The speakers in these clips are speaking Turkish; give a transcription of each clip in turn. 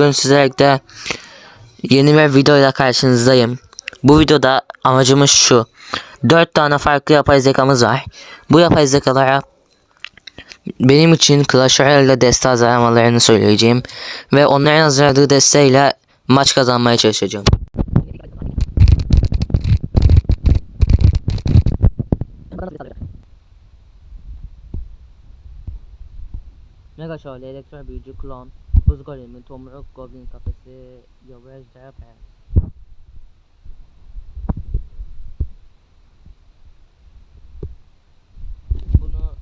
Bugün sizlerle yeni bir videoyla karşınızdayım. Bu videoda amacımız şu. 4 tane farklı yapay zekamız var. Bu yapay zekalara benim için Clash Royale'de deste hazırlamalarını söyleyeceğim. Ve onların hazırladığı desteyle maç kazanmaya çalışacağım. Mega Şövalye, Elektro Büyücü, Klon, Buz Golemi, Tomruk, Goblin Kafesi, Yavru Ejderha Prens. Bunu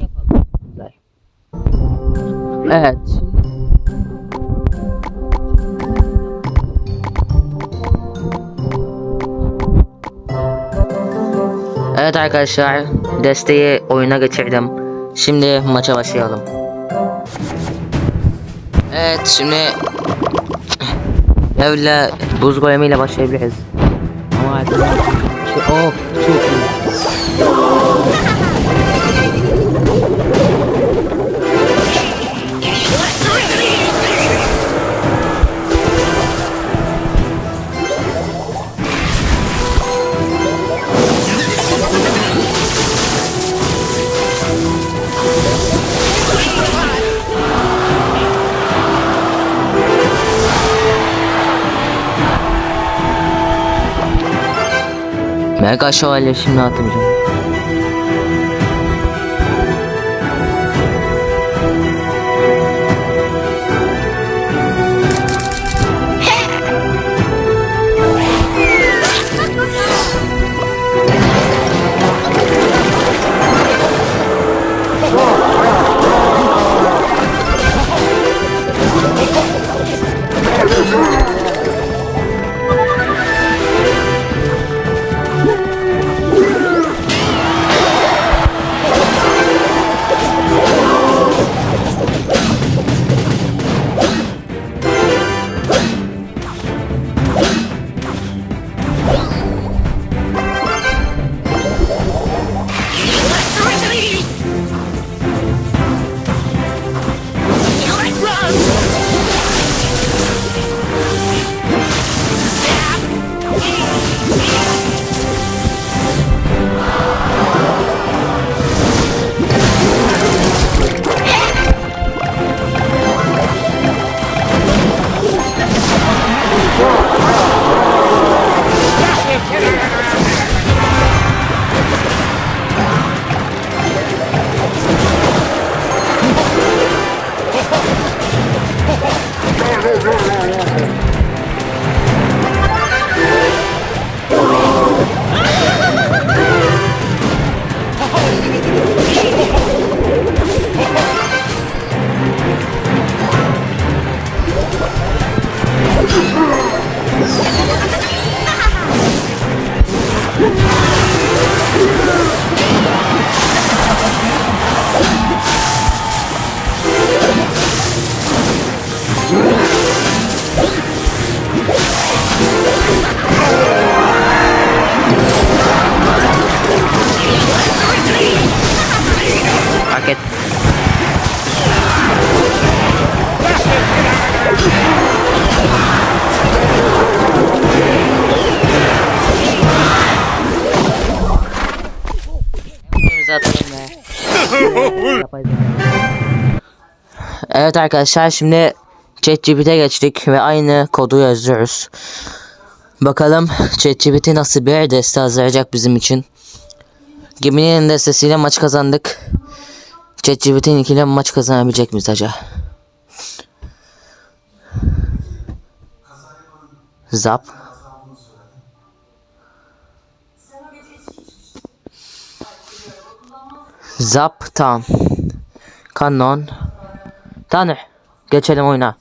yapalım. Güzel. Evet. Evet arkadaşlar, desteği oyuna geçirdim. Şimdi maça başlayalım. Evet, şimdi evle buz golemiyle başlayabiliriz. Ama of çok iyi. Mega şövalye şimdi atmayacağım. Ha ha ha! Evet arkadaşlar şimdi ChatGPT'ye geçtik ve aynı kodu yazıyoruz. Bakalım ChatGPT nasıl bir deste hazırlayacak bizim için. Geminin destesiyle maç kazandık. ChatGPT'nin ikiyle maç kazanabilecek miyiz acaba? Zap. Zap tamam. Canon. Tanrı. Geçelim oyuna.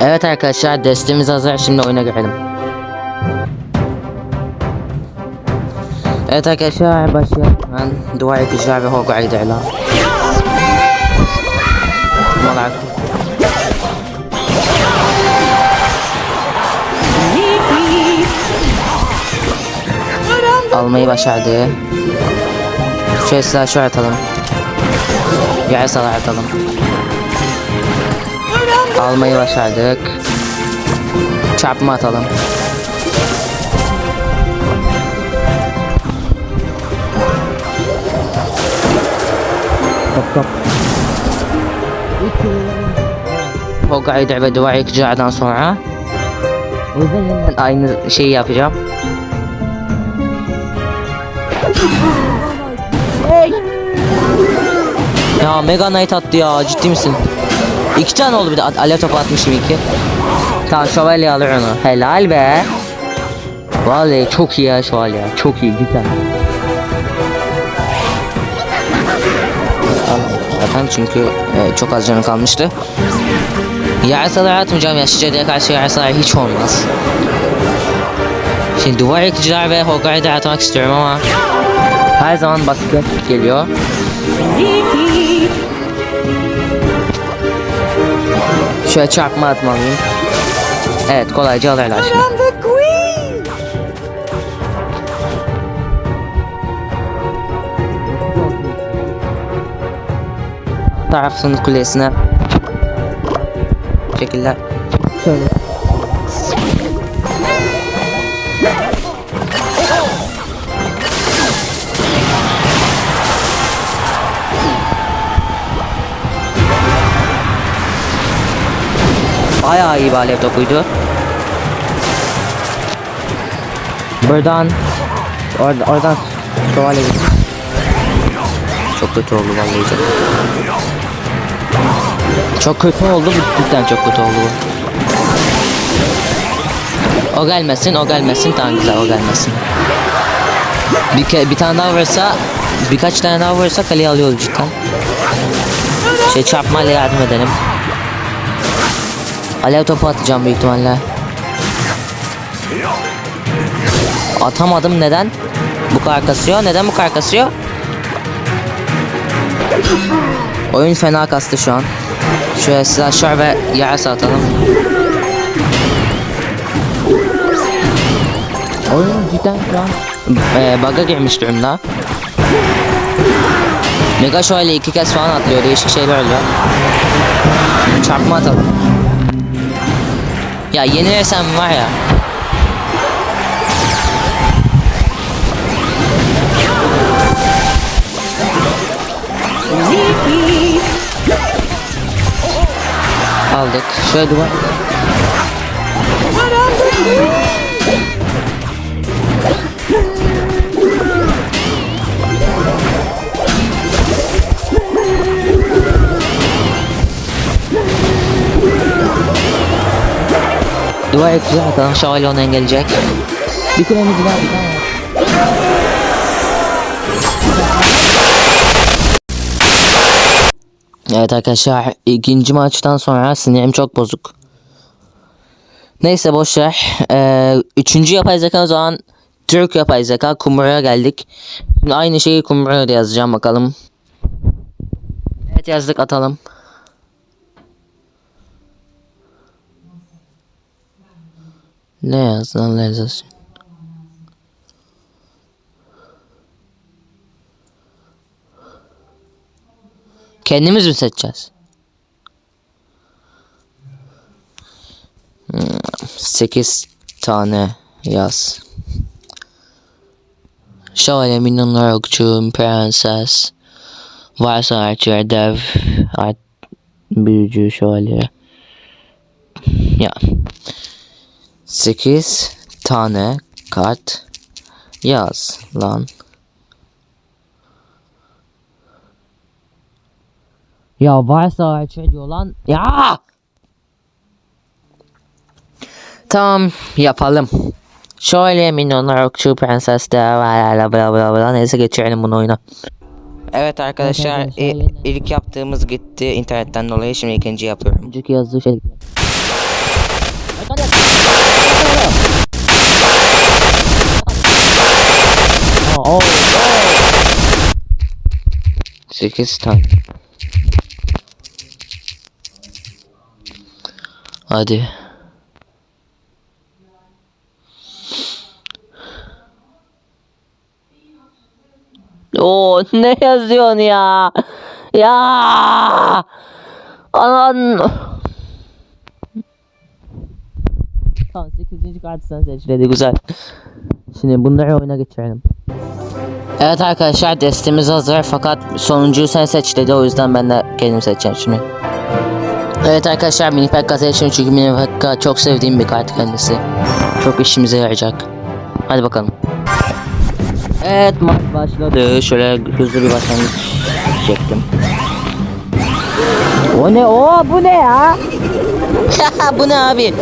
Evet arkadaşlar destemiz hazır şimdi oyuna girelim. Evet arkadaşlar başlayalım. Ben dua etmişler ve Hogwarts ilan. Malak. Almayı başardı. Şöyle silahşör atalım. Yarasalar atalım. Almayı başardık. Çarpma atalım. Hoga'yı ve duvar yıkıcılardan sonra o yüzden aynı şeyi yapacağım. Ya Mega Knight attı ya ciddi misin? İki tane oldu bir de alev topu atmışım iki. Tamam şövalye alır onu. Helal be. Vallahi çok iyi ya şövalye. Çok iyi cidden. Zaten çünkü e, çok az canı kalmıştı. Yarsalar atmayacağım yaşlıca diye karşı yarsalar hiç olmaz. Şimdi duvar yıkıcılar ve Hogwarts'ı atmak istiyorum ama her zaman basit geliyor. Şöyle çarpma atmalıyım. Evet kolayca alırlar şimdi. Tarafın kulesine Bu şekilde şöyle Bayağı iyi bir alev topuydu. Buradan Orada, oradan git. Çok kötü oldu vallahi çok. Çok kötü oldu bu cidden çok kötü oldu bu. O gelmesin, o gelmesin tamam güzel o gelmesin. Bir, bir tane daha vursa, birkaç tane daha vursa kaleyi alıyoruz cidden. Şey çarpmayla yardım edelim. Alev topu atacağım büyük ihtimalle. Atamadım neden? Bu kadar kasıyor. Neden bu kadar kasıyor? Oyun fena kastı şu an. Şöyle slasher ve yarasa atalım. Oyun cidden şu an e, bug'a girmiş durumda. Mega şöyle iki kez falan atlıyor. Değişik şeyler oluyor. Çarpma atalım. Ya yenilirsem var ya. Aldık. Şöyle duvar. Duvar güzel bakalım şövalye onu engelleyecek. Bir kulemiz var. Evet arkadaşlar ikinci maçtan sonra sinirim çok bozuk. Neyse boşver. Ee, üçüncü yapay zeka o zaman Türk yapay zeka kumruya geldik. Şimdi aynı şeyi kumruya da yazacağım bakalım. Evet yazdık atalım. Ne yazdın lezzet? Kendimiz mi seçeceğiz? 8 tane yaz. Şövalye minyonlar okçu, prenses, varsa archer, dev, art, büyücü, şövalye. Ya. 8 tane kart yaz lan. Ya varsa archer diyor lan. Ya! Tamam yapalım. Şöyle minyonlar okçu prenses de bla bla bla bla neyse geçirelim bunu oyuna. Evet arkadaşlar arkadaşlar, ilk yaptığımız gitti internetten dolayı şimdi ikinci yapıyorum. Önceki yazdığı şey. Oh, oh. 8 tane. Hadi. Oo ne yazıyorsun ya? Ya! Anan! Tamam 8. kartı sen seçildi güzel. Şimdi bunları oyuna geçirelim. Evet arkadaşlar destemiz hazır fakat sonuncuyu sen seç dedi o yüzden ben de kendim seçeceğim şimdi. Evet arkadaşlar mini pekka seçtim çünkü mini pekka çok sevdiğim bir kart kendisi. Çok işimize yarayacak. Hadi bakalım. Evet maç başladı. Şöyle hızlı bir başlangıç çektim. O ne o bu ne ya? bu ne abi?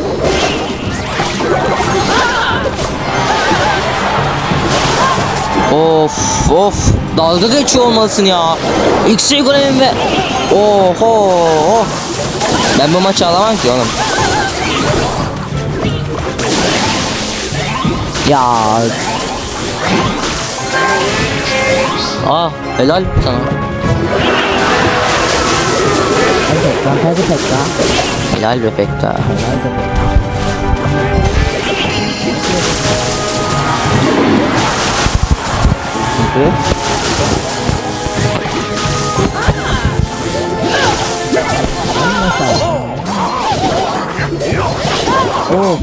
Of of dalga geçiyor olmalısın ya. X-ray görevim ve oho. Ben bu maçı alamam ki oğlum. Ya. Aa helal sana. Hadi hadi Pekka. Helal be Pekka. Helal be Pekka. Çünkü Oh.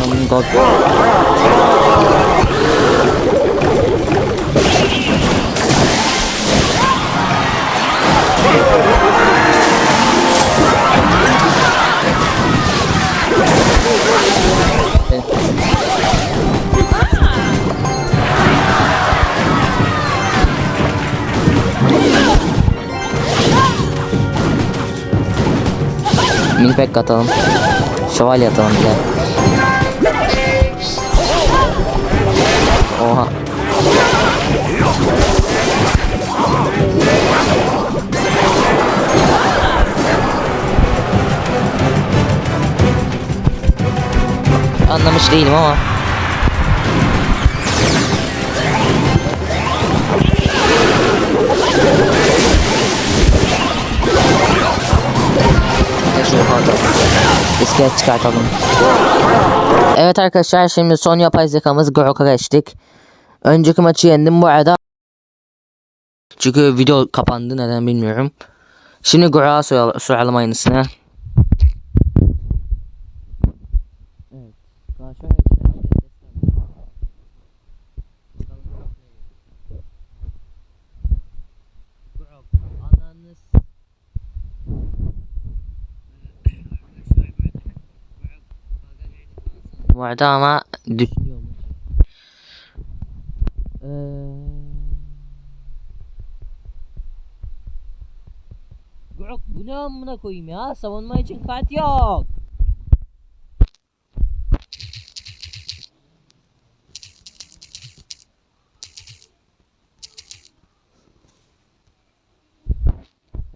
Oh my pek atalım. Şövalye atalım bir de. Oha. Anlamış değilim ama. İskelet çıkartalım. Evet arkadaşlar şimdi son yapay zekamız Grok'a geçtik. Önceki maçı yendim bu arada. Çünkü video kapandı neden bilmiyorum. Şimdi Grok'a soralım, soralım aynısını. Evet. Daha şöyle vardı ama düşünüyormuş. Ee... Bu ne amına koyayım ya? Savunma için kart yok.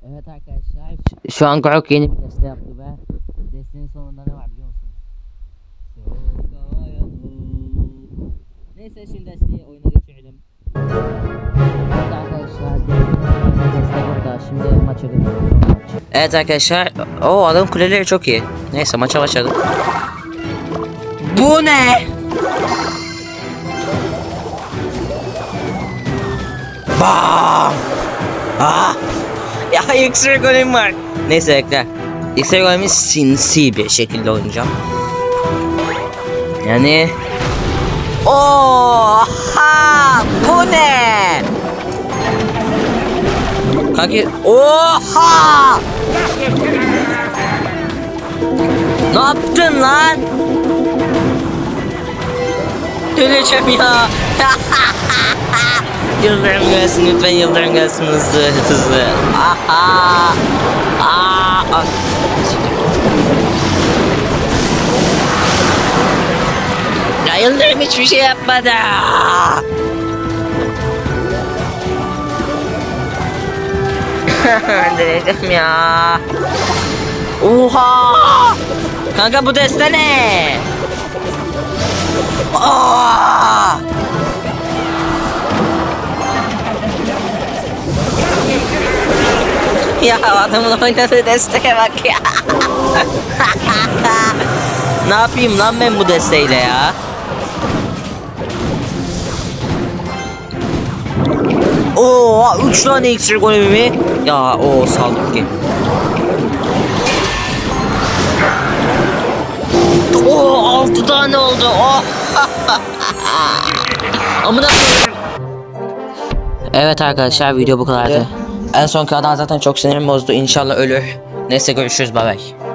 Evet arkadaşlar. Şu an Grok yeni bir deste yaptı ve destenin sonunda ne var biliyor? Neyse şimdi desteği oyuna geçirelim. Evet arkadaşlar. Deste burada. O adam kuleleri çok iyi. Neyse maça başladık. Bu ne? Bam! Ah! Ya X-ray golüm var. Neyse bekle. X-ray golümü sinsi bir şekilde oynayacağım. Yani Oha! Bu ne? Kanki oha! Ne yaptın lan? Öleceğim ya. yıldırım gelsin lütfen yıldırım gelsin hızlı hızlı. Aha! Aa! Yıldırım hiçbir şey yapmadı. Delirdim ya. Oha! Kanka bu deste ne? Aa! ya adamın oynadığı desteğe bak ya. ne yapayım lan ben bu desteğiyle ya? Oo, 3 tane iksir golemi mi? Ya o saldık ki. Oo 6 tane oldu. Oh. Amına. Evet arkadaşlar video bu kadardı. En son adam zaten çok sinirim bozdu. İnşallah ölür. Neyse görüşürüz bay bay.